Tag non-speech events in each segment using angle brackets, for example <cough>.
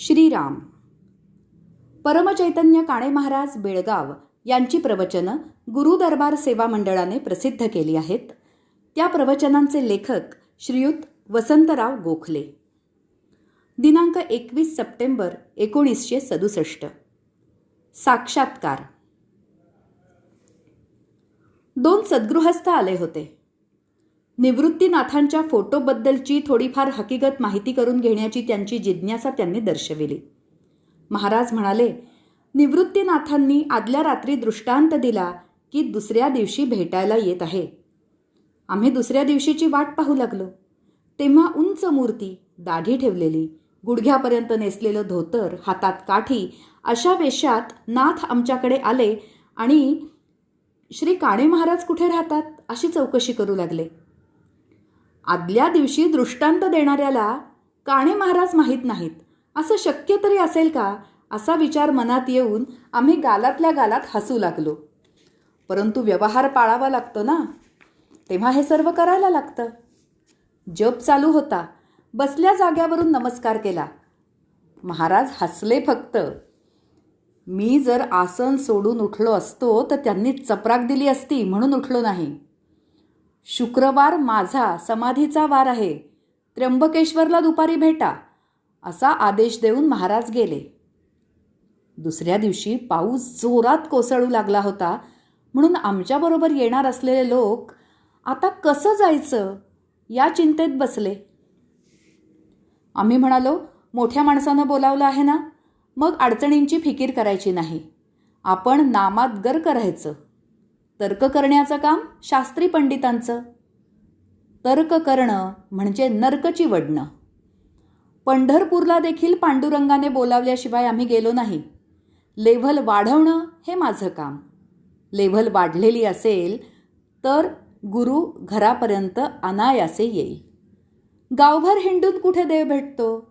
श्रीराम. परमचैतन्य काणे महाराज बेळगाव यांची प्रवचनं गुरुदरबार सेवा मंडळाने प्रसिद्ध केली आहेत. त्या प्रवचनांचे लेखक श्रीयुत वसंतराव गोखले. दिनांक एकवीस सप्टेंबर एकोणीसशे सदुसष्ट. साक्षात्कार. दोन सद्गृहस्थ आले होते. निवृत्तीनाथांच्या फोटोबद्दलची थोडीफार हकीकत माहिती करून घेण्याची त्यांची जिज्ञासा त्यांनी दर्शविली. महाराज म्हणाले निवृत्तीनाथांनी आदल्या रात्री दृष्टांत दिला की दुसऱ्या दिवशी भेटायला येत आहे. आम्ही दुसऱ्या दिवशीची वाट पाहू लागलो. तेव्हा उंच मूर्ती दाढी ठेवलेली गुडघ्यापर्यंत नेसलेलं धोतर हातात काठी अशा वेशात नाथ आमच्याकडे आले आणि श्री काणे महाराज कुठे राहतात? अशी चौकशी करू लागले. आदल्या दिवशी दृष्टांत देणाऱ्याला काणे महाराज माहीत नाहीत. असं शक्य तरी असेल का? असा विचार मनात येऊन आम्ही गालातल्या गालात हसू लागलो. परंतु व्यवहार पाळावा लागतो ना? तेव्हा हे सर्व करायला लागतं. जप चालू होता. बसल्या जाग्यावरून नमस्कार केला. महाराज हसले फक्त. मी जर आसन सोडून उठलो असतो तर त्यांनी चपराक दिली असती म्हणून उठलो नाही. शुक्रवार माझा समाधीचा वार आहे. त्र्यंबकेश्वरला दुपारी भेटा असा आदेश देऊन महाराज गेले. दुसऱ्या दिवशी पाऊस जोरात कोसळू लागला होता म्हणून आमच्याबरोबर येणार असलेले लोक आता कसं जायचं या चिंतेत बसले. आम्ही म्हणालो मोठ्या माणसानं बोलावलं आहे ना? मग अडचणींची फिकीर करायची नाही. आपण नामात गर्क राहायचं. तर्क करण्याचं काम शास्त्री पंडितांचं. तर्क करणं म्हणजे नर्कची वडणं. पंढरपूरला देखील पांडुरंगाने बोलावल्याशिवाय आम्ही गेलो नाही. लेव्हल वाढवणं हे माझं काम. लेव्हल वाढलेली असेल तर गुरु घरापर्यंत अनायासे येईल. गावभर हिंडून कुठे देव भेटतो?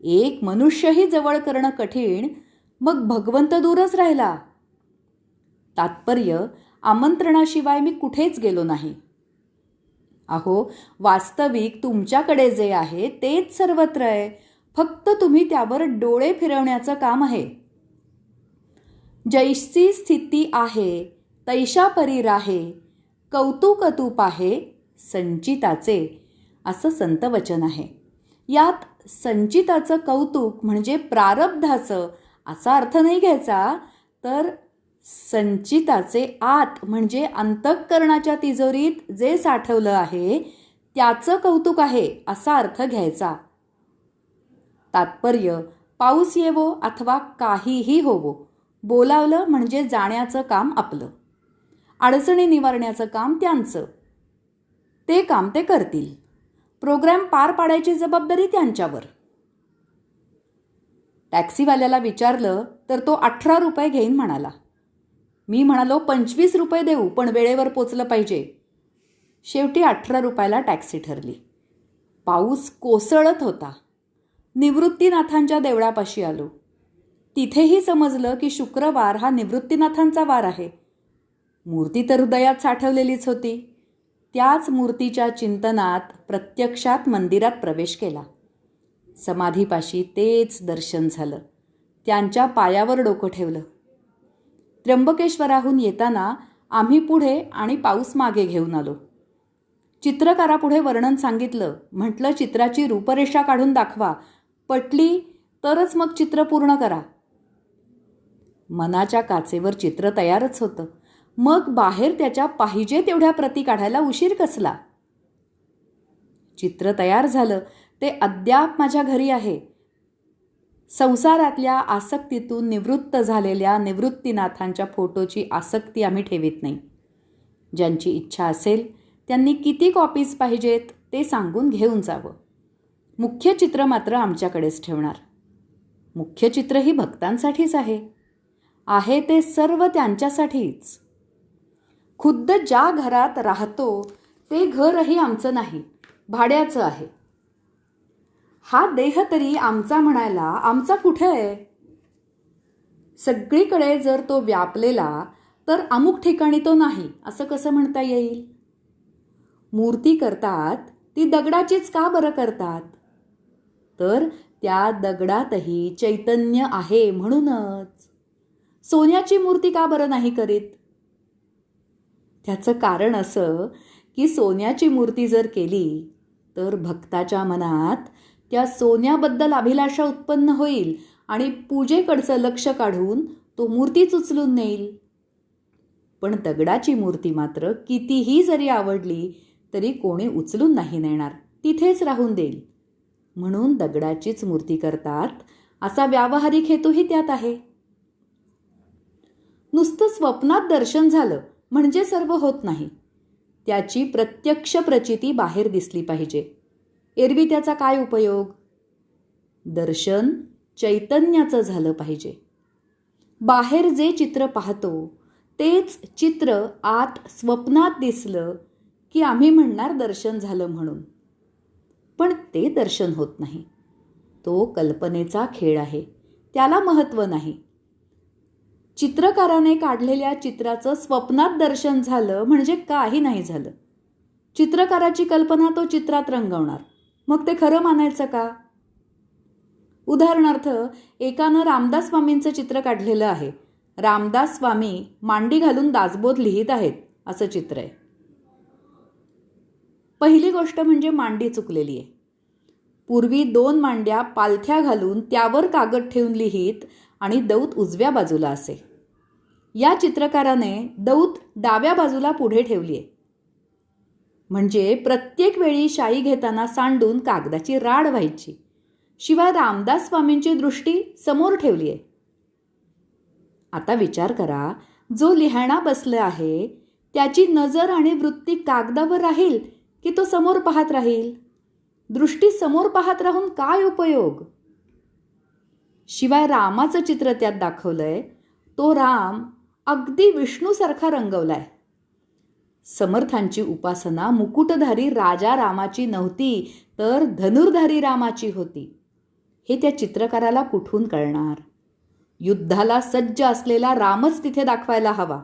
एक मनुष्यही जवळ करणं कठीण मग भगवंत दूरच राहिला. तात्पर्य आमंत्रणाशिवाय मी कुठेच गेलो नाही. अहो वास्तविक तुमच्याकडे जे आहे तेच सर्वत्र आहे. फक्त तुम्ही त्यावर डोळे फिरवण्याचं काम आहे. जैशची स्थिती आहे तैशा परी राहे कौतुक तूप आहे संचिताचे असं संतवचन आहे. यात संचिताचं कौतुक म्हणजे प्रारब्धाचं असा अर्थ नाही घ्यायचा तर संचिताचे आत म्हणजे अंतःकरणाच्या तिजोरीत जे साठवलं आहे त्याचं कौतुक आहे असा अर्थ घ्यायचा. तात्पर्य पाऊस येवो अथवा काहीही होवो बोलावलं म्हणजे जाण्याचं काम आपलं. अडचणी निवारण्याचं काम त्यांचं. ते काम ते करतील. प्रोग्रॅम पार पाडायची जबाबदारी त्यांच्यावर. टॅक्सीवाल्याला विचारलं तर तो अठरा रुपये घेईन म्हणाला. मी म्हणालो पंचवीस रुपये देऊ पण वेळेवर पोचलं पाहिजे. शेवटी अठरा रुपयाला टॅक्सी ठरली. पाऊस कोसळत होता. निवृत्तीनाथांच्या देवळापाशी आलो. तिथेही समजलं की शुक्रवार हा निवृत्तीनाथांचा वार आहे. मूर्ती तर हृदयात साठवलेलीच होती. त्याच मूर्तीच्या चिंतनात प्रत्यक्षात मंदिरात प्रवेश केला. समाधीपाशी तेच दर्शन झालं. त्यांच्या पायावर डोकं ठेवलं. त्र्यंबकेश्वराहून येताना आम्ही पुढे आणि पाऊस मागे घेऊन आलो. चित्रकारापुढे वर्णन सांगितलं. म्हटलं चित्राची रूपरेषा काढून दाखवा. पटली तरच मग चित्र पूर्ण करा. मनाच्या काचेवर चित्र तयारच होतं. मग बाहेर त्याच्या पाहिजे तेवढ्या प्रती काढायला उशीर कसला? चित्र तयार झालं. ते अद्याप माझ्या घरी आहे. संसारातल्या आसक्तीतून निवृत्त झालेल्या निवृत्तीनाथांच्या फोटोची आसक्ती आम्ही ठेवीत नाही. ज्यांची इच्छा असेल त्यांनी किती कॉपीज पाहिजेत ते सांगून घेऊन जावं. मुख्य चित्र मात्र आमच्याकडेच ठेवणार. मुख्य चित्र ही भक्तांसाठीच आहे. आहे ते सर्व त्यांच्यासाठीच. खुद्द ज्या घरात राहतो ते घरही आमचं नाही भाड्याचं आहे. हा देह तरी आमचा म्हणायला आमचा कुठे आहे? सगळीकडे जर तो व्यापलेला तर अमुक ठिकाणी तो नाही असं कसं म्हणता येईल? मूर्ती करतात ती दगडाचीच का बरं करतात? तर त्या दगडातही चैतन्य आहे म्हणूनच. सोन्याची मूर्ती का बरं नाही करीत? त्याचं कारण असं की सोन्याची मूर्ती जर केली तर भक्ताच्या मनात त्या सोन्याबद्दल अभिलाषा उत्पन्न होईल आणि पूजेकडचं लक्ष काढून तो मूर्तीच उचलून नेईल. पण दगडाची मूर्ती मात्र कितीही जरी आवडली तरी कोणी उचलून नाही नेणार. तिथेच राहून देईल. म्हणून दगडाचीच मूर्ती करतात असा व्यावहारिक हेतूही त्यात आहे. नुसतं स्वप्नात दर्शन झालं म्हणजे सर्व होत नाही. त्याची प्रत्यक्ष प्रचिती बाहेर दिसली पाहिजे. एरवी त्याचा काय उपयोग? दर्शन चैतन्याचं झालं पाहिजे. बाहेर जे चित्र पाहतो तेच चित्र आत स्वप्नात दिसलं की आम्ही म्हणणार दर्शन झालं म्हणून. पण ते दर्शन होत नाही. तो कल्पनेचा खेळ आहे. त्याला महत्त्व नाही. चित्रकाराने काढलेल्या चित्राचं स्वप्नात दर्शन झालं म्हणजे काही नाही झालं. चित्रकाराची कल्पना तो चित्रात रंगवणार. मग ते खरं मानायचं का? उदाहरणार्थ एकानं रामदास स्वामींचं चित्र काढलेलं आहे. रामदास स्वामी मांडी घालून दासबोध लिहित आहेत असं चित्र आहे. पहिली गोष्ट म्हणजे मांडी चुकलेली आहे. पूर्वी दोन मांड्या पालथ्या घालून त्यावर कागद ठेवून लिहित आणि दौत उजव्या बाजूला असे. या चित्रकाराने दौत डाव्या बाजूला पुढे ठेवली आहे. म्हणजे प्रत्येक वेळी शाई घेताना सांडून कागदाची राड व्हायची. शिवाय रामदास स्वामींची दृष्टी समोर ठेवली आहे आता विचार करा जो लिहाणा बसला आहे त्याची नजर आणि वृत्ती कागदावर राहील की तो समोर पाहत राहील? दृष्टी समोर पाहत राहून काय उपयोग? शिवाय रामाचं चित्र त्यात दाखवलंय तो राम अगदी विष्णूसारखा रंगवलाय. समर्थांची उपासना. मुकुटधारी राजा रामाची नव्हती तर धनुर्धारी रामाची होती. हे त्या चित्रकाराला कुठून कळणार? युद्धाला सज्ज असलेला रामच तिथे दाखवायला हवा.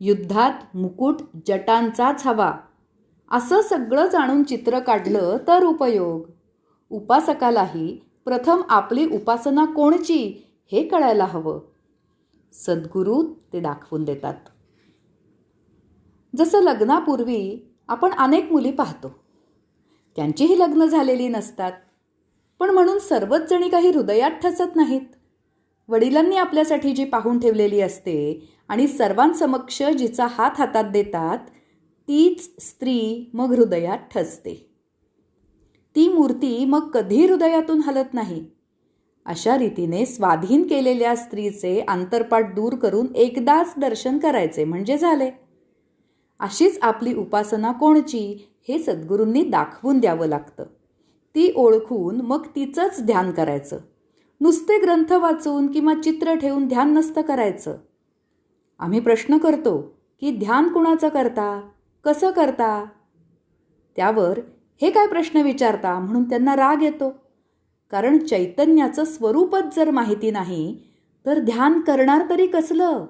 युद्धात मुकुट जटांचाच हवा. असं सगळं जाणून चित्र काढलं तर उपयोग. उपासकालाही प्रथम आपली उपासना कोणची हे कळायला हवं. सद्गुरू ते दाखवून देतात. जसं लग्नापूर्वी आपण अनेक मुली पाहतो. त्यांचीही लग्न झालेली नसतात. पण म्हणून सर्वच जणी काही हृदयात ठसत नाहीत. वडिलांनी आपल्यासाठी जी पाहून ठेवलेली असते आणि सर्वांसमक्ष जिचा हात हातात देतात तीच स्त्री मग हृदयात ठसते. ती मूर्ती मग कधी हृदयातून हलत नाही. अशा रीतीने स्वाधीन केलेल्या स्त्रीचे आंतरपाठ दूर करून एकदाच दर्शन करायचे म्हणजे झाले. अशीच आपली उपासना कोणची हे सद्गुरूंनी दाखवून द्यावं लागतं. ती ओळखून मग तिचंच ध्यान करायचं. नुसते ग्रंथ वाचून किंवा चित्र ठेवून ध्यान नसतं करायचं. आम्ही प्रश्न करतो की ध्यान कुणाचं करता? कसं करता? त्यावर हे काय प्रश्न विचारता म्हणून त्यांना राग येतो. कारण चैतन्याचं स्वरूपच जर माहिती नाही तर ध्यान करणार तरी कसलं?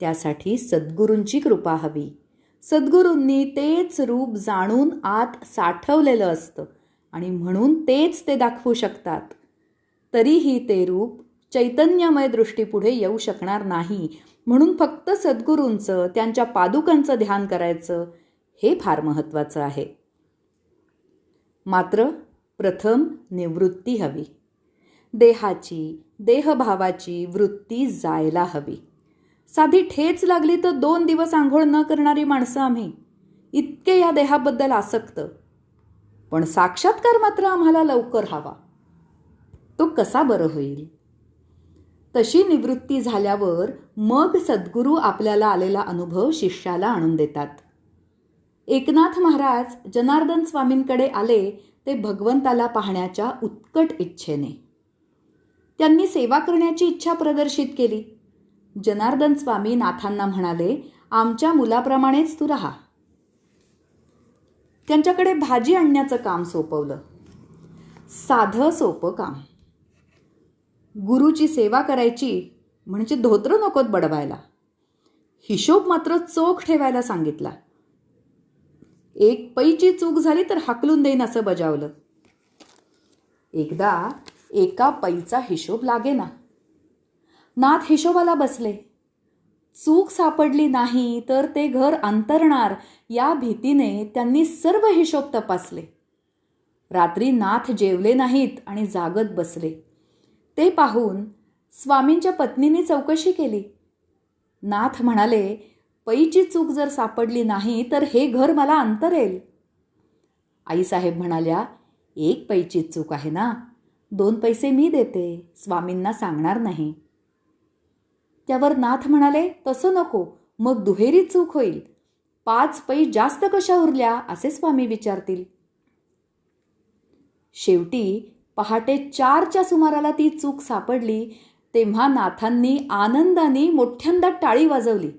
त्यासाठी सद्गुरूंची कृपा हवी. सद्गुरूंनी तेच रूप जाणून आत साठवलेलं असतं आणि म्हणून तेच ते दाखवू शकतात. तरीही ते रूप चैतन्यमय दृष्टीपुढे येऊ शकणार नाही. म्हणून फक्त सद्गुरूंचं त्यांच्या पादुकांचं ध्यान करायचं हे फार महत्त्वाचं आहे. मात्र प्रथम निवृत्ती हवी. देहाची देहभावाची वृत्ती जायला हवी. साधी ठेच लागली तर दोन दिवस आंघोळ न करणारी माणसं आम्ही. इतके या देहाबद्दल आसक्त. पण साक्षात्कार मात्र आम्हाला लवकर हवा. तो कसा बरं होईल? तशी निवृत्ती झाल्यावर मग सद्गुरू आपल्याला आलेला अनुभव शिष्याला आणून देतात. एकनाथ महाराज जनार्दन स्वामींकडे आले ते भगवंताला पाहण्याच्या उत्कट इच्छेने. त्यांनी सेवा करण्याची इच्छा प्रदर्शित केली. जनार्दन स्वामी नाथांना म्हणाले आमच्या मुलाप्रमाणेच तू राहा. त्यांच्याकडे भाजी आणण्याचं काम सोपवलं. साधं सोपं काम. गुरुची सेवा करायची म्हणजे धोत्र नकोत बडवायला. हिशोब मात्र चोख ठेवायला सांगितला. एक पैची चूक झाली तर हाकलून देईन असं बजावलं. एकदा एका पैचा हिशोब लागेना. नाथ हिशोबाला बसले. चूक सापडली नाही तर ते घर अंतरणार या भीतीने त्यांनी सर्व हिशोब तपासले. रात्री नाथ जेवले नाहीत आणि जागत बसले. ते पाहून स्वामींच्या पत्नीने चौकशी केली. नाथ म्हणाले पैची चूक जर सापडली नाही तर हे घर मला अंतरेल. आईसाहेब म्हणाल्या एक पैची चूक आहे ना. दोन पैसे मी देते स्वामींना सांगणार नाही. त्यावर नाथ म्हणाले तसं नको मग दुहेरी चूक होईल. पाच पै जास्त कशा उरल्या असे स्वामी विचारतील. शेवटी पहाटे चारच्या सुमाराला ती चूक सापडली तेव्हा नाथांनी आनंदाने मोठ्यांदा टाळी वाजवली.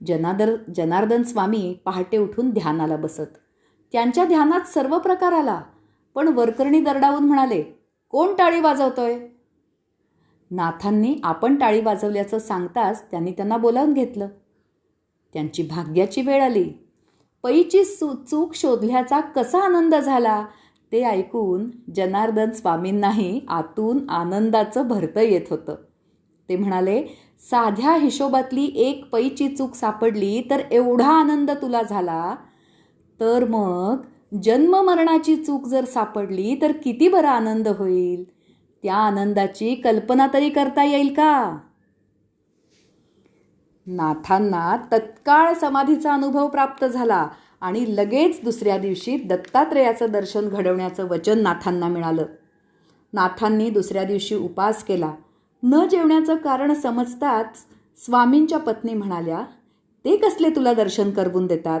जनादर जनार्दन स्वामी पहाटे उठून ध्यानाला बसत. त्यांच्या ध्यानात सर्व प्रकार आला पण वरकरणी दरडावून म्हणाले कोण टाळी वाजवतोय? नाथांनी आपण टाळी वाजवल्याचं सांगताच त्यांनी त्यांना बोलावून घेतलं. त्यांची भाग्याची वेळ आली. पैची सु चूक शोधल्याचा कसा आनंद झाला ते ऐकून जनार्दन स्वामींनाही आतून आनंदाचं भरतं येत होतं. ते म्हणाले साध्या हिशोबातली एक पैची चूक सापडली तर एवढा आनंद तुला झाला? तर मग जन्ममरणाची चूक जर सापडली तर किती बरा आनंद होईल? त्या आनंदाची कल्पना तरी करता येईल का? नाथांना तत्काळ समाधीचा अनुभव प्राप्त झाला आणि लगेच दुसऱ्या दिवशी दत्तात्रेयाचं दर्शन घडवण्याचं वचन नाथांना मिळालं. नाथांनी दुसऱ्या दिवशी उपास केला. न जेवण्याचं कारण समजताच स्वामींच्या पत्नी म्हणाल्या ते कसले तुला दर्शन करवून देतात?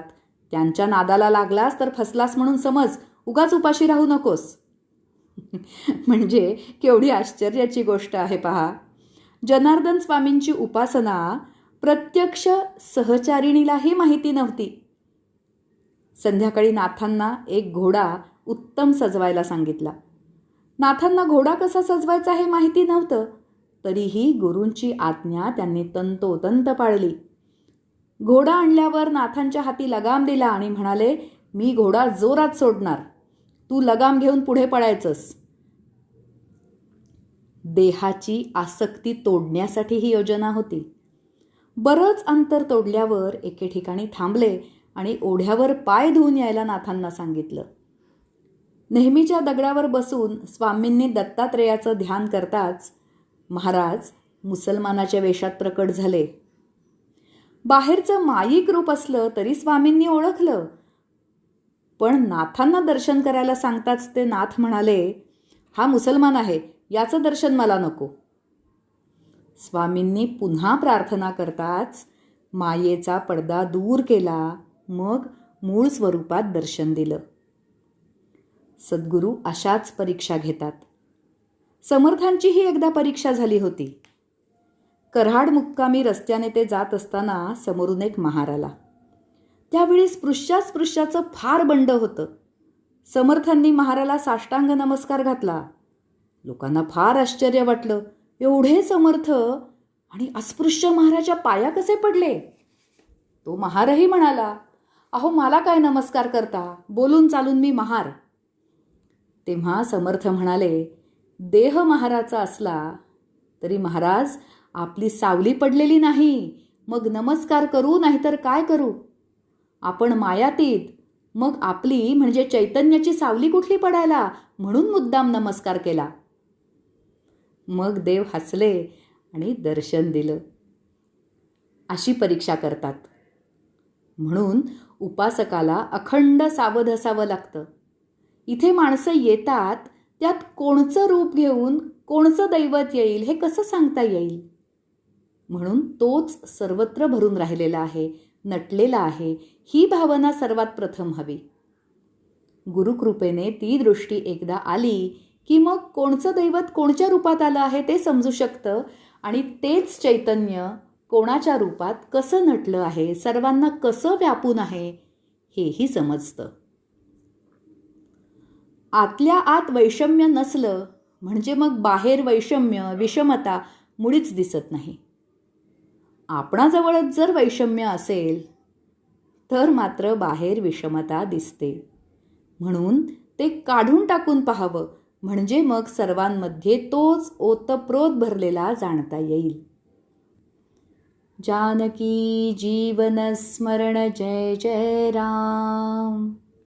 त्यांच्या नादाला लागलास तर फसलास म्हणून समज. उगाच उपाशी राहू नकोस. <laughs> म्हणजे केवढी आश्चर्याची गोष्ट आहे पहा. जनार्दन स्वामींची उपासना प्रत्यक्ष सहचारिणीलाही माहिती नव्हती. संध्याकाळी नाथांना एक घोडा उत्तम सजवायला सांगितला. नाथांना घोडा कसा सजवायचा हे माहिती नव्हतं. तरीही गुरूंची आज्ञा त्यांनी तंतोतंत पाळली. घोडा आणल्यावर नाथांच्या हाती लगाम दिला आणि म्हणाले मी घोडा जोरात सोडणार. तू लगाम घेऊन पुढे पळायचंस. देहाची आसक्ती तोडण्यासाठी ही योजना होती. बरंच अंतर तोडल्यावर एके ठिकाणी थांबले आणि ओढ्यावर पाय धुवून यायला नाथांना सांगितलं. नेहमीच्या दगडावर बसून स्वामींनी दत्तात्रेयाचं ध्यान करताच महाराज मुसलमानाच्या वेशात प्रकट झाले. बाहेरचं माईक रूप असलं तरी स्वामींनी ओळखलं. पण नाथांना दर्शन करायला सांगताच ते नाथ म्हणाले हा मुसलमान आहे याचं दर्शन मला नको. स्वामींनी पुन्हा प्रार्थना करताच मायेचा पडदा दूर केला मग मूळ स्वरूपात दर्शन दिलं. सद्गुरू अशाच परीक्षा घेतात. समर्थांचीही एकदा परीक्षा झाली होती. कराड मुक्कामी रस्त्याने ते जात असताना समोरून एक महार आला त्यावेळी स्पृश्यास्पृश्याचं फार बंड होतं. समर्थांनी महाराला साष्टांग नमस्कार घातला. लोकांना फार आश्चर्य वाटलं. एवढे समर्थ आणि अस्पृश्य महाराच्या पाया कसे पडले? तो महारही म्हणाला अहो मला काय नमस्कार करता? बोलून चालून मी महार. तेव्हा समर्थ म्हणाले देह महाराचा असला तरी महाराज आपली सावली पडलेली नाही. मग नमस्कार करू नाहीतर काय करू? आपण मायातीत. मग आपली म्हणजे चैतन्याची सावली कुठली पडायला? म्हणून मुद्दाम नमस्कार केला. मग देव हसले आणि दर्शन दिलं. अशी परीक्षा करतात. म्हणून उपासकाला अखंड सावध असावं लागतं. इथे माणसं येतात त्यात कोणचं रूप घेऊन कोणचं दैवत येईल हे कसं सांगता येईल? म्हणून तोच सर्वत्र भरून राहिलेला आहे. नटलेला आहे. ही भावना सर्वात प्रथम हवी. गुरुकृपेने ती दृष्टी एकदा आली की मग कोणचं दैवत कोणच्या रूपात आलं आहे ते समजू शकतं आणि तेच चैतन्य कोणाच्या रूपात कसं नटलं आहे सर्वांना कसं व्यापून आहे हेही समजतं. आतल्या आत वैषम्य नसलं म्हणजे मग बाहेर वैषम्य विषमता मुळीच दिसत नाही. आपणाजवळच जर वैषम्य असेल तर मात्र बाहेर विषमता दिसते. म्हणून ते काढून टाकून पाहावं म्हणजे मग सर्वांमध्ये तोच ओतप्रोत भरलेला जाणता येईल. जानकी जीवन स्मरण जय जय राम.